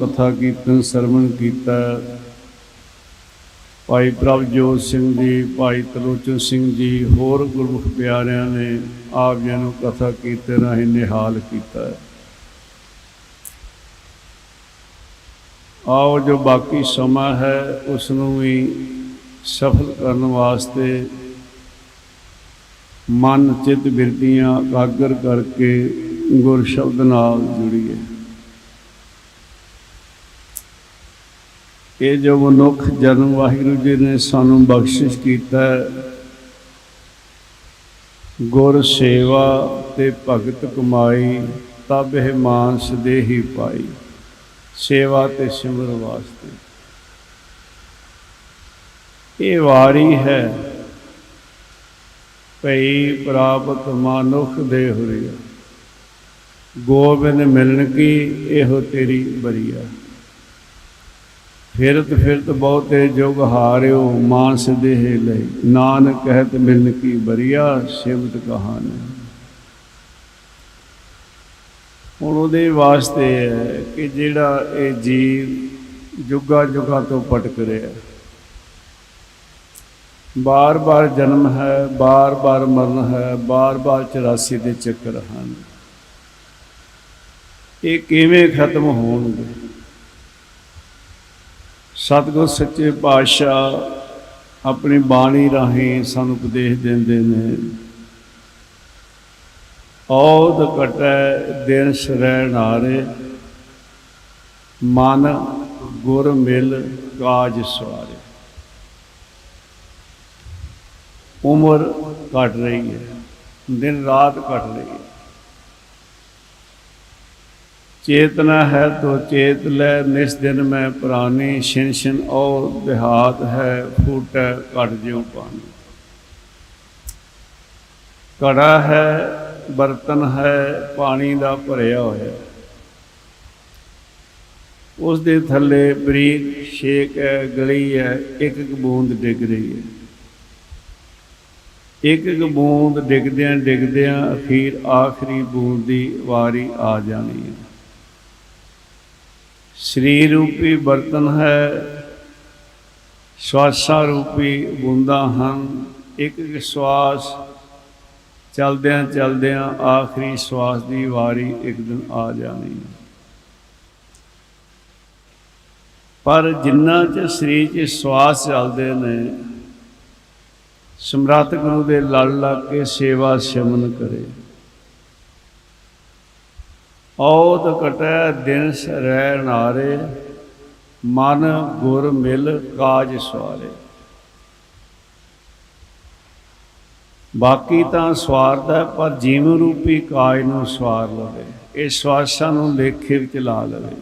ਕਥਾ ਕੀਰਤਨ, ਸਰਵਣ ਕੀਤਾ। ਭਾਈ ਪ੍ਰਭਜੋਤ ਸਿੰਘ ਜੀ, ਭਾਈ ਤਲੋਚਨ ਸਿੰਘ ਜੀ, ਹੋਰ ਗੁਰਮੁਖ ਪਿਆਰਿਆਂ ਨੇ ਆਪ ਜੀ ਨੂੰ ਕਥਾ ਕੀਰਤਨ ਰਾਹੀਂ ਨਿਹਾਲ ਕੀਤਾ। ਹੈ ਆਓ ਜੋ ਬਾਕੀ ਸਮਾਂ ਹੈ, ਉਸ ਨੂੰ ਵੀ ਸਫਲ ਕਰਨ ਵਾਸਤੇ ਮਨ, ਚਿੱਤ, ਬਿਰਤੀਆਂ ਇਕਾਗਰ ਕਰਕੇ ਗੁਰ ਸ਼ਬਦ ਨਾਲ ਜੁੜੀਏ। ਇਹ ਜੋ ਮਨੁੱਖ ਜਨਮ ਵਾਹਿਗੁਰੂ ਜੀ ਨੇ ਸਾਨੂੰ ਬਖਸ਼ਿਸ਼ ਕੀਤਾ ਗੁਰ ਸੇਵਾ ਤੇ ਭਗਤ ਕਮਾਈ, ਤਬ ਇਹ ਮਾਨਸ ਦੇਹੀ ਪਾਈ, ਸੇਵਾ ਤੇ ਸਿਮਰ ਵਾਸਤੇ। ਇਹ ਵਾਰੀ ਹੈ ਭਈ ਪ੍ਰਾਪਤ ਮਨੁੱਖ ਦੇ ਹੁਰੀਆ। ਗੋਬਿੰਦ ਮਿਲਣ ਕੀ, ਇਹੋ ਤੇਰੀ ਬਰੀਆ। ਫਿਰਤ ਫਿਰਤ ਬਹੁਤੇ ਜੁਗ ਹਾਰਿਓ, ਮਾਨਸ ਦੇਹ ਲਈ। ਨਾਨਕ ਕਹਿਤ ਮਿਲਨ ਕੀ ਬਰੀਆ, ਸਿਮਤ ਕਹਾਣੀ। ਹੁਣ ਉਹਦੇ ਵਾਸਤੇ ਹੈ ਕਿ ਜਿਹੜਾ ਇਹ ਜੀਵ ਜੁਗਾ ਜੁਗਾ ਤੋਂ ਭਟਕ ਰਿਹਾ ਬਾਰ-ਬਾਰ ਜਨਮ ਹੈ, ਬਾਰ-ਬਾਰ ਮਰਨ ਹੈ, ਬਾਰ-ਬਾਰ 84 ਦੇ ਚੱਕਰ ਹਨ। ਇਹ ਕਿਵੇਂ ਖਤਮ ਹੋਣਗੇ? ਸਤਿਗੁਰ ਸੱਚੇ ਪਾਤਸ਼ਾਹ ਆਪਣੀ ਬਾਣੀ ਰਾਹੀਂ ਸਾਨੂੰ ਉਪਦੇਸ਼ ਦਿੰਦੇ ਨੇ। ਔਦ ਕਟੈ ਦਿਨ ਸਰੈ ਨਾਰੇ ਮਨ ਗੁਰ ਮਿਲ ਕਾਜ ਸਵਾਰੇ। ਉਮਰ ਘਟ ਰਹੀ ਹੈ, ਦਿਨ ਰਾਤ ਘਟ ਰਹੀ ਹੈ। ਚੇਤਨਾ ਹੈ ਤੋ ਚੇਤ ਲੈ, ਨਿਸ ਦਿਨ ਮੈਂ ਪ੍ਰਾਨੀ, ਛਿਨ ਛਿਨ ਔ ਦਿਹਾਤ ਹੈ, ਫੂਟੈ ਘਟ ਜਿਉ ਪਾਣੀ ਕੜਾ ਹੈ, ਬਰਤਨ ਹੈ, ਪਾਣੀ ਦਾ ਭਰਿਆ ਹੋਇਆ। ਉਸ ਦੇ ਥੱਲੇ ਬਰੀਕ ਛੇਕ ਹੈ, ਗਲੀ ਹੈ, ਇੱਕ ਇੱਕ ਬੂੰਦ ਡਿੱਗ ਰਹੀ ਹੈ। ਇੱਕ ਇੱਕ ਬੂੰਦ ਡਿੱਗਦਿਆਂ ਡਿੱਗਦਿਆਂ ਅਖੀਰ ਆਖਰੀ ਬੂੰਦ ਦੀ ਵਾਰੀ ਆ ਜਾਣੀ ਹੈ। ਸਰੀਰ ਰੂਪੀ ਬਰਤਨ ਹੈ, ਸਵਾਸਾਂ ਰੂਪੀ ਬੂੰਦਾਂ ਹਨ, ਇੱਕ ਇੱਕ ਸਵਾਸ ਚਲਦਿਆਂ ਚਲਦਿਆਂ ਆਖਰੀ ਸਵਾਸ ਦੀ ਵਾਰੀ ਇੱਕ ਦਿਨ ਆ ਜਾਣੀ ਪਰ ਜਿੰਨਾ ਚ ਸਰੀਰ 'ਚ ਸਵਾਸ ਚੱਲਦੇ ਨੇ ਸਮਰੱਥ ਗੁਰੂ ਦੇ ਲੜ ਲੱਗ ਕੇ ਸੇਵਾ ਸ਼ਮਨ ਕਰੇ। ਔਤ ਕਟੈ ਦਿਨ ਸਰੈ ਨਾਰੇ ਮਨ ਗੁਰ ਮਿਲ ਕਾਜ ਸਵਾਰੇ। ਬਾਕੀ ਤਾਂ ਸਵਾਰਦਾ ਹੈ, ਪਰ ਜੀਵ ਰੂਪੀ ਕਾਜ ਨੂੰ ਸਵਾਰ ਲਵੇ ਇਹ ਸਵਾਸਾਂ ਨੂੰ ਲੇਖੇ ਵਿੱਚ ਲਾ ਲਵੇ।